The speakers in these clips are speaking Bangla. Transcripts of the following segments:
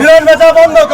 Biraz mesafe 19.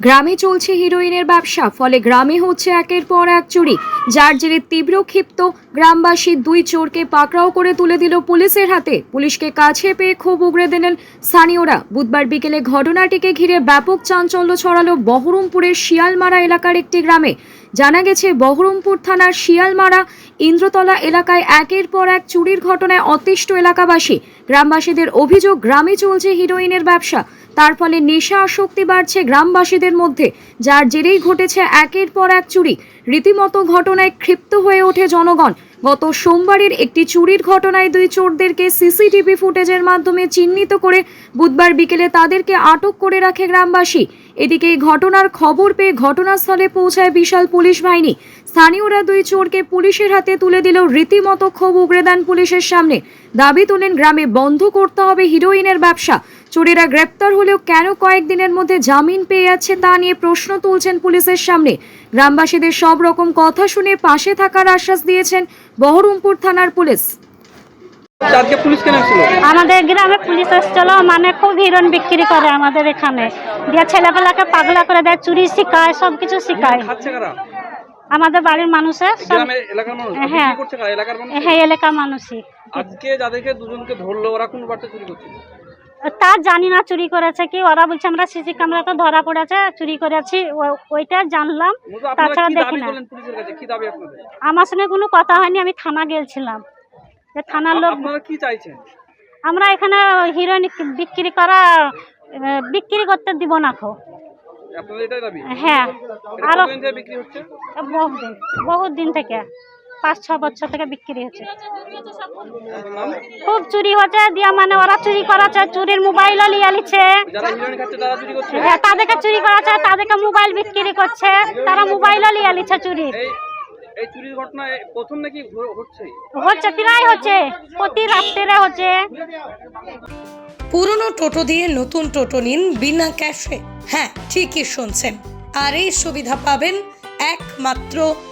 গ্রামে চলছে হিরোইনের ব্যবসা, ফলে গ্রামে হচ্ছে একের পর এক চুরি। যার জেরে তীব্র ক্ষিপ্ত গ্রামবাসী দুই চোরকে পাকড়াও করে তুলে দিল পুলিশের হাতে। পুলিশকে কাছে পেয়ে ক্ষোভ উগড়ে দিলেন স্থানীয়রা। বুধবার বিকেলে ঘটনাটিকে ঘিরে ব্যাপক চাঞ্চল্য ছড়ালো বহরমপুরের শিয়ালমারা এলাকার একটি গ্রামে। জানা গেছে, বহরমপুর থানার শিয়ালমারা ইন্দ্রতলা এলাকায় একের পর এক চুরির ঘটনায় অতিষ্ঠ এলাকাবাসী। গ্রামবাসীদের অভিযোগ, গ্রামে চলছে হিরোইনের ব্যবসা। তার ফলে নেশা আসক্তি বাড়ছে গ্রামবাসীদের মধ্যে, যার জেরেই ঘটেছে একের পর এক চুরি। রীতিমতো ঘটনায় ক্ষিপ্ত হয়ে ওঠে জনগণ। গত সোমবারের একটি চুরির ঘটনায় দুই চোরদেরকে সিসিটিভি ফুটেজের মাধ্যমে চিহ্নিত করে বুধবার বিকেলে তাদেরকে আটক করে রাখে গ্রামবাসী। এদিকে ঘটনার খবর পেয়ে ঘটনাস্থলে পৌঁছায় বিশাল পুলিশ বাহিনী। স্থানীয়রা দুই চোরকে পুলিশের হাতে তুলে দিলেও রীতিমতো ক্ষোভ উগড়ে দেন পুলিশের সামনে। দাবি তোলেন, গ্রামে বন্ধ করতে হবে হিরোইনের ব্যবসা। চোরেরা গ্রেপ্তার হলেও কেন কয়েকদিনের মধ্যে জামিন পেয়ে যাচ্ছে তা নিয়ে প্রশ্ন তুলছেন পুলিশের সামনে। গ্রামবাসীদের সব রকম কথা শুনে পাশে থাকার আশ্বাস দিয়েছেন বহরমপুর থানার পুলিশ। আজকে পুলিশ কেন ছিল আমাদের গ্রামে পুলিশ এসেছিল মানে খুব হিরণ বিক্রি করে আমাদের এখানে। দিয়ে ছেলেপেলাকে পাগলা করে দেয় চুরি শিখায় সব কিছু শিখায় আমাদের বাড়ির মানুষের সব গ্রামের এলাকার মানুষ? হ্যাঁ। হ্যাঁ এলাকার মানুষই। আজকে যাদেরকে দুজনকে ধরলো ওরা কোন বাড়িতে চুরি করছিল? তা জানি না চুরি করেছে কি? ওরা বলছে আমরা সিসি ক্যামেরা তো ধরা পড়েছে চুরি করেছি। ওইটা জানলাম। তাছাড়া দেখি না। আমার সঙ্গে কোনো কথা হয়নি আমি থানা গেছিলাম। যে থানার লোক কি চাইছেন? আমরা এখানে হিরোইন বিক্রি করা বিক্রি করতে দিব না খো হ্যাঁ। আরও কতদিন থেকে বিক্রি হচ্ছে? বহুত দিন বহুত দিন থেকে। পাঁচ ছ বছর থেকে বিক্রি হচ্ছে। খুব চুরি হচ্ছে দিয়া মানে ওরা চুরি করাচ্ছে চুরির মোবাইলও লিয়ে নিচ্ছে চুরি হ্যাঁ, তাদেরকে চুরি করাচ্ছে তাদেরকে মোবাইল বিক্রি করছে তারা মোবাইলও লিয়ে নিচ্ছে চুরির। এই এই চুরির ঘটনা প্রথম নাকি হচ্ছে? হচ্ছে প্রায় হচ্ছে প্রতি রাত্রে হচ্ছে। পুরনো টোটো দিয়ে নতুন টোটো নিন বিনা ক্যাশে। হ্যাঁ ঠিকই শুনছেন। আর এই সুবিধা পাবেন একমাত্র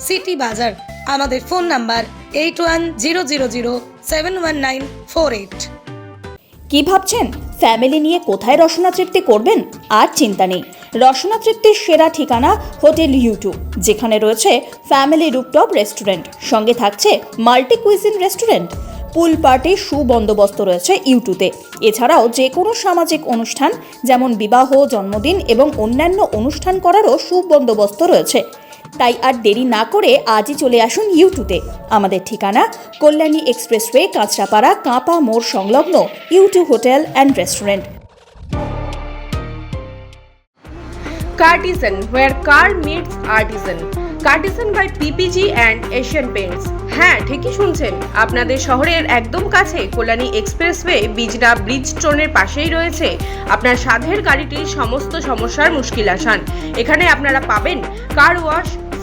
সিটি বাজার। আমাদের phone number eight one zero zero zero seven one nine four eight কি ভাবছেন? ফ্যামিলি নিয়ে কোথায় রসনা তৃপ্তি করবেন? আর চিন্তা নেই। রসনা তৃপ্তির সেরা ঠিকানা হোটেল ইউটিউব যেখানে রয়েছে ফ্যামিলি রুপটপ রেস্টুরেন্ট, সঙ্গে থাকছে মাল্টি কুইজিন রেস্টুরেন্ট। পুল পার্টির সুবন্দোবস্ত রয়েছে ইউটিউবে এছাড়াও যে কোনো সামাজিক অনুষ্ঠান, যেমন বিবাহ, জন্মদিন এবং অন্যান্য অনুষ্ঠান করারও সুবন্দোবস্ত রয়েছে। তাই আর দেরি না করে আজই চলে আসুন ইউটিউবে আমাদের ঠিকানা কল্যাণী এক্সপ্রেসওয়ে কাঁচরাপাড়া কাঁপা মোড় সংলগ্ন YouTube hotel and restaurant Cartisan, where car meets artisan. Cartisan by PPG and Asian Paints. হ্যাঁ ঠিকই শুনছেন আপনাদের শহরের একদম কাছে কল্যাণী এক্সপ্রেসওয়ে বিজনা ব্রিজ স্টোনের পাশেই রয়েছে আপনার সাধের গাড়িটির সমস্ত সমস্যার মুশকিল আসান এখানে আপনারা পাবেন car wash